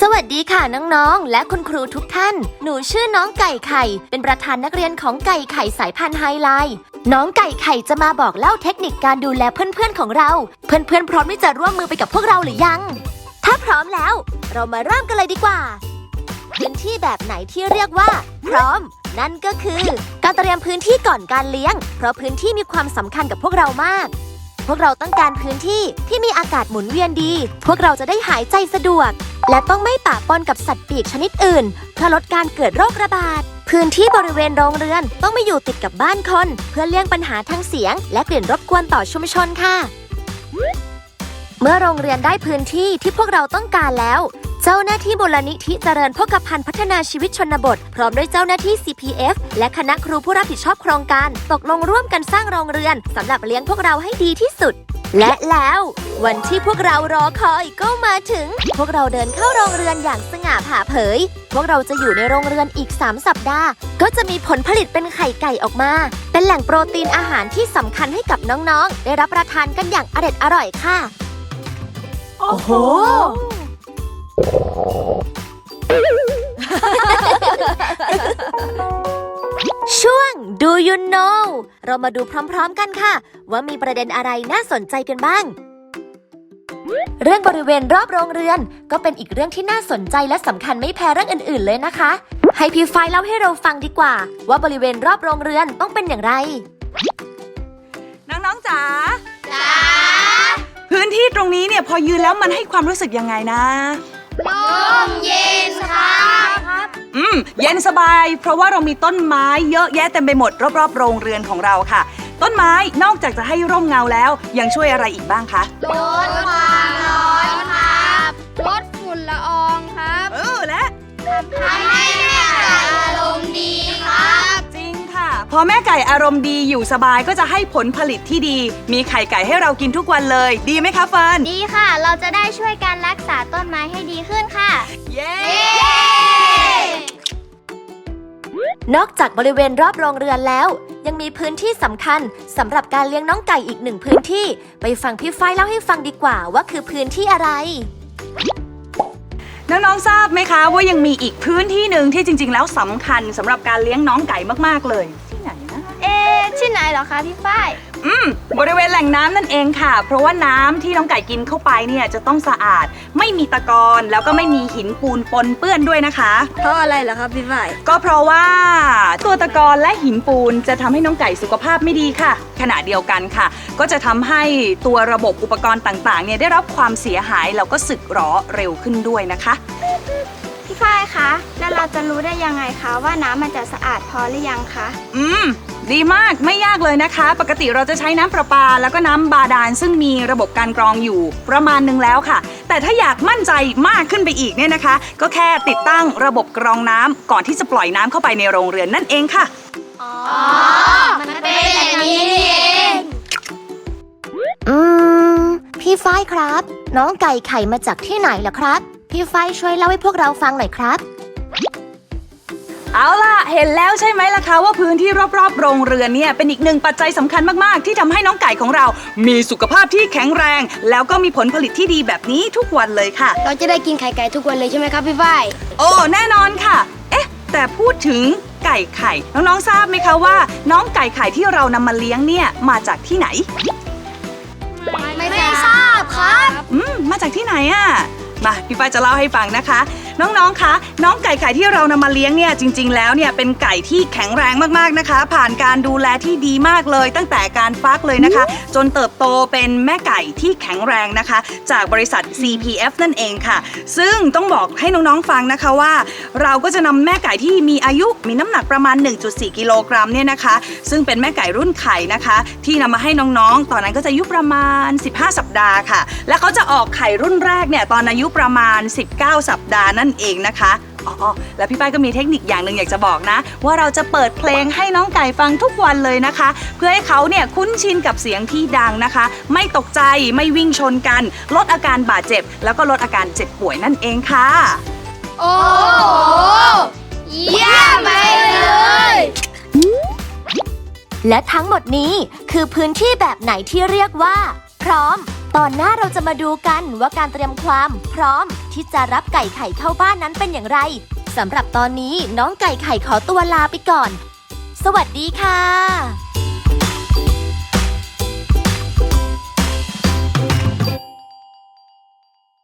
สวัสดีค่ะน้องๆ และคุณครูทุกท่าน หนูชื่อน้องไก่ไข่ เป็นประธานนักเรียนของไก่ไข่สายพันธุ์ไฮไลท์ น้องไก่ไข่จะมาบอกเล่าเทคนิคการดูแลเพื่อนๆของเรา เพื่อนๆพร้อมที่จะร่วมมือไปกับพวกเราหรือยัง ถ้าพร้อมแล้ว เรามาเริ่มกันเลยดีกว่า พื้นที่แบบไหนที่เรียกว่า พร้อม นั่นก็คือ การเตรียมพื้นที่ก่อนการเลี้ยง เพราะพื้นที่มีความสำคัญกับพวกเรามาก พวกเราต้องการพื้นที่ที่มีอากาศหมุนเวียนดี พวกเราจะได้หายใจสะดวก และต้องไม่ปะปนกับสัตว์ปีกชนิดอื่น เพื่อลดการเกิดโรคระบาด พื้นที่บริเวณโรงเรือนต้องไม่อยู่ติดกับบ้านคน เพื่อเลี่ยงปัญหาทางเสียง และกลิ่นรบกวนต่อชุมชนค่ะ เมื่อโรงเรียนได้พื้นที่ที่พวกเราต้องการแล้ว เจ้าหน้าที่มูลนิธิเจริญพกพันธ์พัฒนาชีวิตชนบท พร้อมด้วยเจ้าหน้าที่ CPF และคณะครูผู้รับผิดชอบโครงการ ตกลงร่วมกันสร้างโรงเรือนสำหรับเลี้ยงพวกเราให้ดีที่สุด และแล้ว วันที่พวกเรารอคอยก็มาถึง พวกเราเดินเข้าโรงเรือนอย่างสง่าผ่าเผย พวกเราจะอยู่ในโรงเรือนอีก 3 สัปดาห์ ก็จะมีผลผลิตเป็นไข่ไก่ออกมา เป็นแหล่งโปรตีนอาหารที่สำคัญให้กับน้องๆ ได้รับประทานกันอย่างอร็ดอร่อยค่ะ โอ้โห ช่วง Do You Know เรามาดูพร้อมๆกันค่ะ ว่ามีประเด็นอะไรน่าสนใจกันบ้าง เรื่องบริเวณรอบโรงเรือน ก็เป็นอีกเรื่องที่น่าสนใจและสำคัญไม่แพ้เรื่องอื่นๆเลยนะคะ ให้พี่ไฟเล่าให้เราฟังดีกว่า ว่าบริเวณรอบโรงเรือนต้องเป็นอย่างไร น้องๆจ๋าจ๋าพื้นที่ตรงนี้เนี่ยพอยืนแล้วมันให้ความรู้สึกยังไงนะ ลมเย็นครับ อืม เย็นสบาย เพราะว่าเรามีต้นไม้เยอะแยะเต็มไปหมดรอบๆ โรงเรือนของเราค่ะ ต้นไม้นอกจากจะให้ร่มเงาแล้ว ยังช่วยอะไรอีกบ้างคะลด แม่ไก่อารมณ์ดีอยู่สบายก็จะให้ผลผลิตที่ดี มีไข่ไก่ให้เรากินทุกวันเลย ดีไหมคะเฟิร์นดีค่ะ เราจะได้ช่วยการรักษาต้นไม้ให้ดีขึ้นค่ะ เย้ นอกจากบริเวณรอบโรงเรือนแล้ว ยังมีพื้นที่สำคัญสำหรับการเลี้ยงน้องไก่อีกหนึ่งพื้นที่ ไปฟังพี่ฝ้ายเล่าให้ฟังดีกว่าว่าคือพื้นที่อะไร น้องๆทราบไหมคะ ว่ายังมีอีกพื้นที่หนึ่งที่จริง ๆ แล้วสำคัญสำหรับการเลี้ยงน้องไก่มากๆเลย ไหนเหรอคะพี่ฝ้าย อืมบริเวณแหล่งน้ำนั่นเองค่ะ เพราะว่าน้ำที่น้องไก่กินเข้าไปเนี่ยจะต้องสะอาด ไม่มีตะกอนแล้วก็ไม่มีหินปูนปนเปื้อนด้วยนะคะ เพราะอะไรเหรอครับพี่ฝ้าย ก็เพราะว่าตัวตะกอนและหินปูนจะทำให้น้องไก่สุขภาพไม่ดีค่ะ ขณะเดียวกันค่ะ ก็จะทำให้ตัวระบบอุปกรณ์ต่างๆเนี่ยได้รับความเสียหายแล้วก็สึกหรอเร็วขึ้นด้วยนะคะ พี่ฝ้ายคะ แล้วเราจะรู้ได้ยังไงคะว่าน้ำมันจะสะอาดพอหรือยังคะ อืม ดีมากไม่ยากเลยนะคะ ปกติเราจะใช้น้ำประปา แล้วก็น้ำบาดาลซึ่งมีระบบการกรองอยู่ประมาณหนึงแล้วค่ะ แต่ถ้าอยากมั่นใจมากขึ้นไปอีกเนี่ยนะคะ ก็แค่ติดตั้งระบบกรองน้ำก่อนที่จะปล่อยน้ำเข้าไปในโรงเรือนนั่นเองค่ะอ๋อมันเป็นอย่างนี้เองอืมพี่ฝ้ายครับ น้องไก่ไข่มาจากที่ไหนล่ะครับ พี่ฝ้ายช่วยเล่าให้พวกเราฟังหน่อยครับ เอาล่ะ เห็นแล้วใช่ไหมล่ะคะว่าพื้นที่รอบๆ โรงเรือนเนี่ยเป็นอีกหนึ่งปัจจัยสำคัญมากๆ ที่ทำให้น้องไก่ของเรา มีสุขภาพที่แข็งแรง แล้วก็มีผลผลิตที่ดีแบบนี้ทุกวันเลยค่ะ เราจะได้กินไข่ไก่ทุกวันเลยใช่ไหมครับพี่ฝ้ายโอ้แน่นอนค่ะ เอ๊ะ แต่พูดถึงไก่ไข่ น้องๆทราบไหมคะว่า น้องไก่ไข่ที่เรานำมาเลี้ยงเนี่ยมาจากที่ไหน ไม่ทราบครับ อืมมาจากที่ไหนอะมาพี่ป้ายจะเล่าให้ฟังนะคะ น้องๆ คะ น้องไก่ไข่ที่เรานำมาเลี้ยงเนี่ยจริง ๆ แล้วเนี่ยเป็นไก่ที่แข็งแรงมากๆนะคะ ผ่านการดูแลที่ดีมากเลย ตั้งแต่การฟักเลยนะคะ จนเติบโตเป็นแม่ไก่ที่แข็งแรงนะคะ จากบริษัท CPF นั่นเองค่ะ ซึ่งต้องบอกให้น้องๆ ฟังนะคะว่า เราก็จะนำแม่ไก่ที่มีอายุมีน้ำหนักประมาณ 1.4 กิโลกรัมเนี่ยนะคะ ซึ่งเป็นแม่ไก่รุ่นไข่นะคะ ที่นำมาให้น้องๆ ตอนนั้นก็จะอายุประมาณ 15 สัปดาห์ค่ะ และเขาจะออกไข่รุ่นแรกเนี่ยตอนอายุประมาณ 19 สัปดาห์นั่นเองนะคะอ๋อแล้วพี่ป้ายก็มีเทคนิคอย่างหนึ่งอยากจะบอกนะ ว่าเราจะเปิดเพลงให้น้องไก่ฟังทุกวันเลยนะคะ เพื่อให้เขาเนี่ยคุ้นชินกับเสียงที่ดังนะคะ ไม่ตกใจไม่วิ่งชนกัน ลดอาการบาดเจ็บ แล้วก็ลดอาการเจ็บป่วยนั่นเองค่ะ โอ้โหเยี่ยมไปเลย และทั้งหมดนี้คือพื้นที่แบบไหนที่เรียกว่า พร้อม ตอนหน้าเราจะมาดูกันว่าการเตรียมความพร้อมที่จะรับไก่ไข่เข้าบ้านนั้นเป็นอย่างไรสำหรับตอนนี้น้องไก่ไข่ขอตัวลาไปก่อน สวัสดีค่ะ